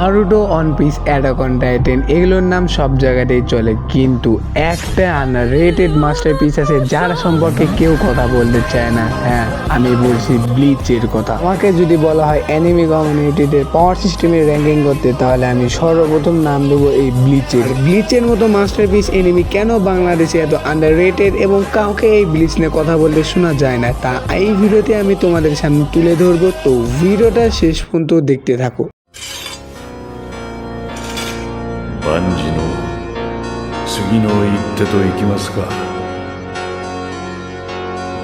Naruto one piece attack on Titan এগুলোর নাম সব জায়গাতেই চলে। কিন্তু একটা আনার রেটেড মাস্টার পিস আছে যার সম্পর্কে কেউ কথা বলতে চায় না। হ্যাঁ আমি বলছি ব্লিচের কথা। আমাকে যদি বলা হয় অ্যানিমি কমিউনিটিতে পাওয়ার সিস্টেমের র্যাঙ্কিং করতে, তাহলে আমি সর্বপ্রথম নাম দেবো এই ব্লিচের ব্লিচের মতো মাস্টার পিস এনিমি কেন বাংলাদেশে এত আন্ডার রেটেড এবং কাউকে এই ব্লিচ নিয়ে কথা বলতে শোনা যায় না, তা এই ভিডিওতে আমি তোমাদের সামনে তুলে ধরবো। তো ভিডিওটা শেষ পর্যন্ত দেখতে থাকো। 万事の次の一手といきますか。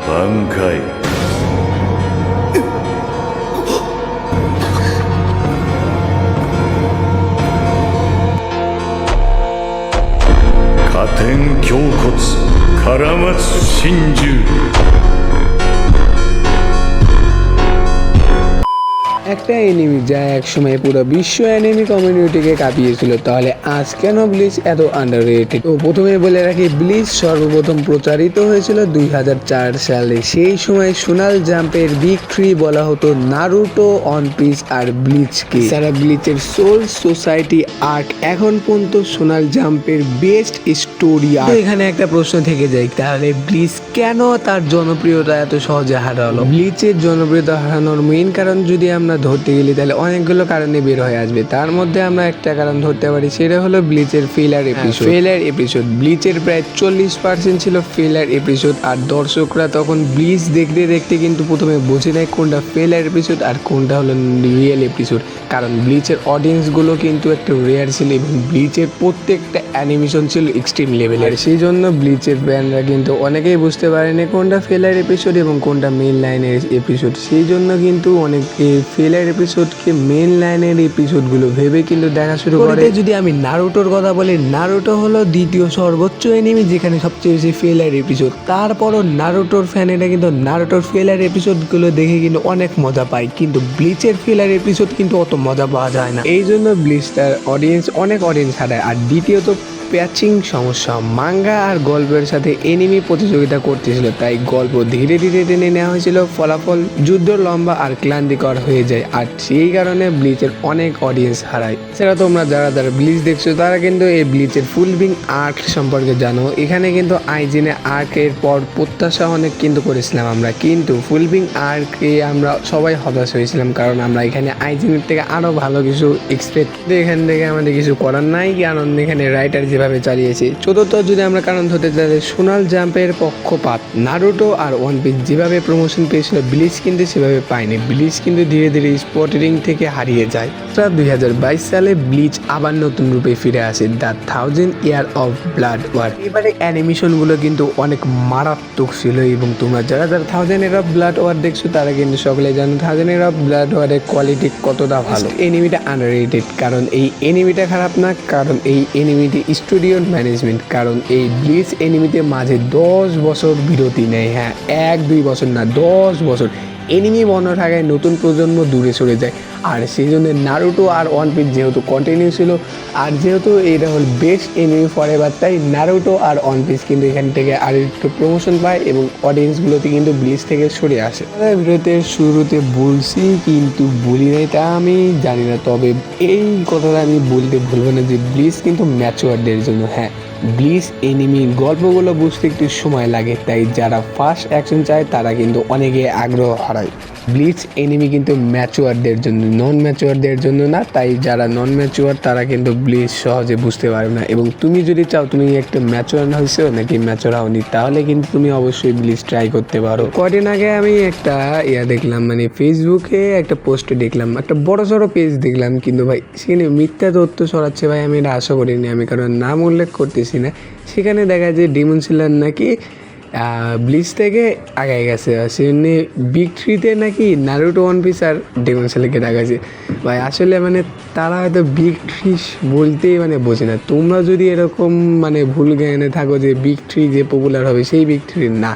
挽回。加点胸骨絡まつ真珠。একটা এনিমি যা একসময় পুরো বিশ্ব এনিমি কমিউনিটিকে কাঁপিয়েছিল। তাহলে আজ কেন ব্লিচ এত আন্ডার রেটেড তো প্রথমে বলে রাখি ব্লিচ সর্বপ্রথম প্রচারিত হয়েছিল দুই হাজার চার সালে। সেই সময় সোনাল জাম্পের বিগ থ্রি বলা হতো নারুটো অন পিস আর ব্লিচকে যারা ব্লিচের সোল সোসাইটি আর্ট এখন পর্যন্ত সোনাল জাম্পের বেস্ট স্টোরি এখানে একটা প্রশ্ন থেকে যায়, তাহলে ব্লিচ কেন তার জনপ্রিয়তা এত সহজে হারালো? ব্লিচের জনপ্রিয়তা হারানোর মেইন কারণ যদি আমরা ধরতে গেলে তাহলে অনেকগুলো কারণে বের হয়ে আসবে। তার মধ্যে আমরা একটা কারণ ধরতে পারি সেটা হলো ব্লিচের ফেলার এপিসোড ফেলার এপিসোড ব্লিচের প্রায় চল্লিশ পার্সেন্ট ছিল ফেলার এপিসোড আর দর্শকরা তখন ব্লিচ দেখতে দেখতে কিন্তু প্রথমে বুঝে নেয় কোনটা ফেলার এপিসোড আর কোনটা হলো রিয়েল এপিসোড কারণ ব্লিচের অডিয়েন্সগুলো কিন্তু একটা রেয়ার ছিল এবং ব্লিচের প্রত্যেকটা অ্যানিমেশন ছিল এক্সট্রিম লেভেলের সেই জন্য ব্লিচের ফ্যানরা কিন্তু অনেকেই বুঝতে পারেনি কোনটা ফেলার এপিসোড এবং কোনটা মেন লাইনের এপিসোড সেই জন্য কিন্তু অনেক ফেলার এপিসোডকে মেন লাইনের এপিসোডগুলো ভেবে কিন্তু দেখা শুরু করে। যদি আমি নারুটোর কথা বলি নারুটো হলো দ্বিতীয় সর্বোচ্চ এনিমি যেখানে সবচেয়ে বেশি ফেলার এপিসোড তারপরও নারুটোর ফ্যানেরা কিন্তু নারুটোর ফেলার এপিসোডগুলো দেখে কিন্তু অনেক মজা পায়। কিন্তু ব্লিচের ফেলার এপিসোড কিন্তু অত মজা পাওয়া যায় না। এই জন্য ব্লিচটার অডিয়েন্স অনেক অডিয়েন্স হারায়। আর দ্বিতীয়ত প্যাচিং সমস্যা, মাঙ্গা আর গল্পের সাথে এনিমি প্রতিযোগিতা করতেছিল, তাই গল্প ধীরে ধীরে টেনে নেওয়া হয়েছিল। ফলাফল যুদ্ধ লম্বা আর ক্লান্তিকর হয়ে যায়, আর সেই কারণে ব্লিচের অনেক অডিয়েন্স হারায়। সেটা তোমরা যারা যারা ব্লিচ দেখছ, তারা কিন্তু এই ব্লিচের ফুল বিং আর্ক সম্পর্কে জানো। এখানে কিন্তু আইজিনে আর্কের পর প্রত্যাশা অনেক কিন্তু করেছিলাম আমরা, কিন্তু ফুল বিং আর্কে আমরা সবাই হতাশ হয়েছিলাম, কারণ আমরা এখানে আইজিনের থেকে আরও ভালো কিছু এক্সপেক্ট এখান থেকে আমাদের কিছু করার নাই, কারণ এখানে রাইটার যেভাবে চালিয়েছে। চতুর্থ যদি আমরা কারণ ধরতে চাই সোনাল জাম্পের পক্ষপাত। নারুটো আর ওয়ান পিস যেভাবে প্রমোশন পেয়েছিল ব্লিচ কিন্তু সেভাবে পায়নি। ব্লিচ কিন্তু ধীরে ধীরে স্পটিং থেকে হারিয়ে যায়। দু হাজার বাইশ সালে ব্লিচ আবার নতুন রূপে ফিরে আসে the thousand year of blood war এবারে অ্যানিমেশনগুলো কিন্তু অনেক মারাত্মক ছিল এবং তোমরা যারা যারা thousand year of blood war দেখছ, তারা কিন্তু সকলে জানো থাউজেন্ড ইয়ার অফ ব্লাড ওয়ারের কোয়ালিটি কতটা ভালো। এনিমিটা আন্ডাররেটেড কারণ এই এনিমিটা খারাপ না, কারণ এই এনিমিটি স্টুডিও ম্যানেজমেন্ট, কারণ এই ব্লিচ এনিমিতে মাঝে দশ বছর বিরতি নেয়। হ্যাঁ এক দুই বছর না, দশ বছর। এনিমি বন্ধ থাকায় নতুন প্রজন্ম দূরে সরে যায়। আর সেই জন্য নারুটো আর ওয়ান পিস যেহেতু কন্টিনিউ ছিল, আর যেহেতু এটা হল বেস্ট এনিমি ফর এবার তাই নারুটো আর ওয়ান পিস কিন্তু এখান থেকে আর একটু প্রমোশন পায় এবং অডিয়েন্সগুলোতে কিন্তু ব্লিচ থেকে সরে আসে। ভিডিওতে শুরুতে বলছি, কিন্তু বলি নাই তা আমি জানি না, তবে এই কথাটা আমি বলতে ভুলবো না যে ব্লিচ কিন্তু ম্যাচুয়ারদের জন্য হ্যাঁ। ব্লিচ এনিমি গল্পগুলো বুঝতে একটু সময় লাগে, তাই যারা ফার্স্ট অ্যাকশন চায় তারা কিন্তু অনেকে আগ্রহ হারায়। ব্লিচ এনিমি কিন্তু ম্যাচুয়ারদের জন্য নন ম্যাচুয়ারদের জন্য না, তাই যারা নন ম্যাচুয়ার তারা কিন্তু ব্লিচ সহজে বুঝতে পারবে না। এবং তুমি যদি চাও তুমি একটা ম্যাচুয়ার হয়েছো নাকি ম্যাচুয়ার হওনি, তাহলে কিন্তু তুমি অবশ্যই ব্লিচ ট্রাই করতে পারো। কদিন আগে আমি একটা ইয়া দেখলাম মানে ফেসবুকে একটা পোস্ট দেখলাম, একটা বড় সড়ো পেজ দেখলাম, কিন্তু ভাই, সেখানে মিথ্যা তথ্য ছড়াচ্ছে ভাই, আমি এটা আশা করিনি, আমি কারণ নাম উল্লেখ করতেছি না। সেখানে দেখা যায় ডিমন সিলার নাকি ব্লিচ থেকে আগায় গেছে। সেজন্য বিগ থ্রিতে নাকি নারুটো ওয়ান পিস আর ডেমন সেলেকে দেখাচ্ছে ভাই, আসলে মানে তারা হয়তো বিগ থ্রি বলতেই মানে বোঝে না। তোমরা যদি এরকম মানে ভুল জ্ঞানে থাকো যে বিগ থ্রি যে পপুলার হবে, সেই বিগ থ্রি না।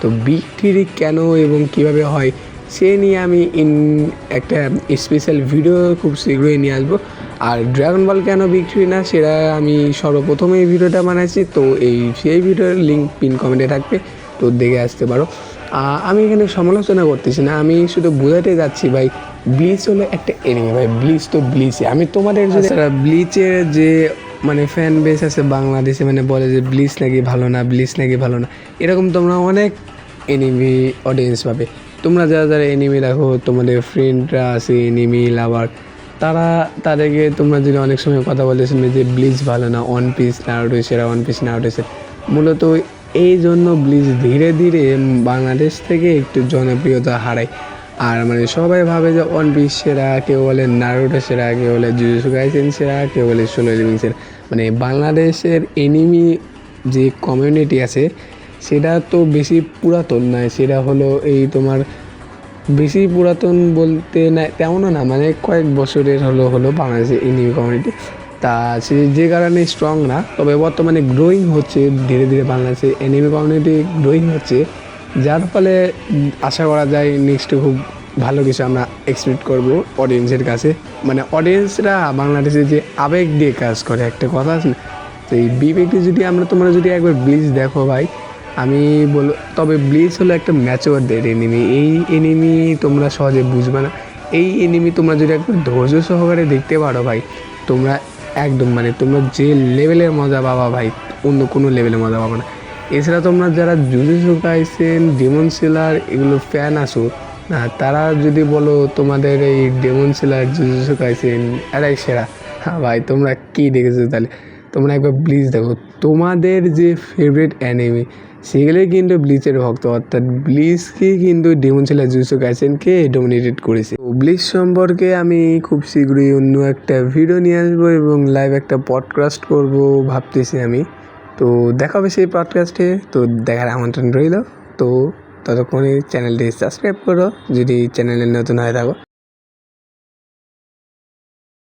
তো বিগ থ্রি কেন এবং কীভাবে হয়, সে নিয়ে আমি ইন একটা স্পেশাল ভিডিও খুব শীঘ্রই নিয়ে আসব। আর ড্রাগন বল কেন বিক্রি না, সেটা আমি সর্বপ্রথম এই ভিডিওটা বানাইছি, তো এই সেই ভিডিওর লিঙ্ক পিন কমেন্টে থাকবে, তো দেখে আসতে পারো। আমি এখানে সমালোচনা করতেছি না, আমি শুধু বোঝাতে যাচ্ছি ভাই ব্লিচ হলো একটা এনিমি ভাই ব্লিচ তো ব্লিচে আমি তোমাদের ব্লিচের যে মানে ফ্যান বেস আছে বাংলাদেশে মানে বলে যে ব্লিচ নাকি ভালো না ব্লিচ নাকি ভালো না, এরকম তোমরা অনেক এনিমি অডিয়েন্স পাবে। তোমরা যারা যারা এনিমি দেখো, তোমাদের ফ্রেন্ডরা আছে এনিমি লাভার তারা তাদেরকে তোমরা যদি অনেক সময় কথা বলতে শুনবে যে ব্লিচ ভালো না ওয়ান পিস নারুটো সেরা ওয়ান পিস নারুটো সেরা মূলত এই জন্য ব্লিচ ধীরে ধীরে বাংলাদেশ থেকে একটু জনপ্রিয়তা হারায়। আর মানে সবাই ভাবে যে ওয়ান পিস সেরা, কেউ বলে নারুটো সেরা, কেউ বলে জুজুসু গাইসেন সেরা, কেউ বলে ষোলো লিভিং সেরা। মানে বাংলাদেশের এনিমি যে কমিউনিটি আছে, সেটা তো বেশি পুরাতন নয়, সেটা হলো এই তোমার বেশি পুরাতন বলতে না, তেমনও না মানে কয়েক বছরের হলো হলো বাংলাদেশের এনিমি কমিউনিটি তা সে যে কারণে স্ট্রং না, তবে বর্তমানে গ্রোয়িং হচ্ছে, ধীরে ধীরে বাংলাদেশে এনিমি কমিউনিটি গ্রোয়িং হচ্ছে। যার ফলে আশা করা যায় নেক্সটে খুব ভালো কিছু আমরা এক্সপেক্ট করব অডিয়েন্সের কাছে। মানে অডিয়েন্সরা বাংলাদেশে যে আবেগ দিয়ে কাজ করে, একটা কথা আছে তো এই বিবেকটি যদি আমরা, তোমরা যদি একবার ব্লিজ দেখো ভাই আমি বল, তবে ব্লিজ হলো একটা ম্যাচওয়ারদের এনিমি এই এনিমি তোমরা সহজে বুঝবে না। এই এনিমি তোমরা যদি একবার ধৈর্য সহকারে দেখতে পারো ভাই, তোমরা একদম মানে তোমরা যে লেভেলের মজা পাবা ভাই, অন্য কোনো লেভেলের মজা পাবা না। এছাড়া তোমরা যারা জুজুসু কাইসেন ডেমন সেলার এগুলো ফ্যান আসো না, তারা যদি বলো তোমাদের এই ডেমন সেলার জুজুসু কাইসেন এরাই সেরা। হ্যাঁ ভাই, তোমরা কী দেখেছ তাহলে? তোমরা একবার ব্লিজ দেখো। তোমাদের যে ফেভারিট অ্যানিমি সেগুলোই কিন্তু ব্লিচের ভক্ত। অর্থাৎ ব্লিচকে কিন্তু ডেমন সেলার জুজুসু কাইসেনকে ডোমিনেটেড করেছে। ব্লিচ সম্পর্কে আমি খুব শীঘ্রই অন্য একটা ভিডিও নিয়ে আসব এবং লাইভ একটা পডকাস্ট করব ভাবতেছি আমি। তো দেখা হবে সেই পডকাস্টে তো দেখার আমন্ত্রণ রইল। তো ততক্ষণে চ্যানেলটি সাবস্ক্রাইব করো। যদি চ্যানেলে নতুন হয়ে থাকো।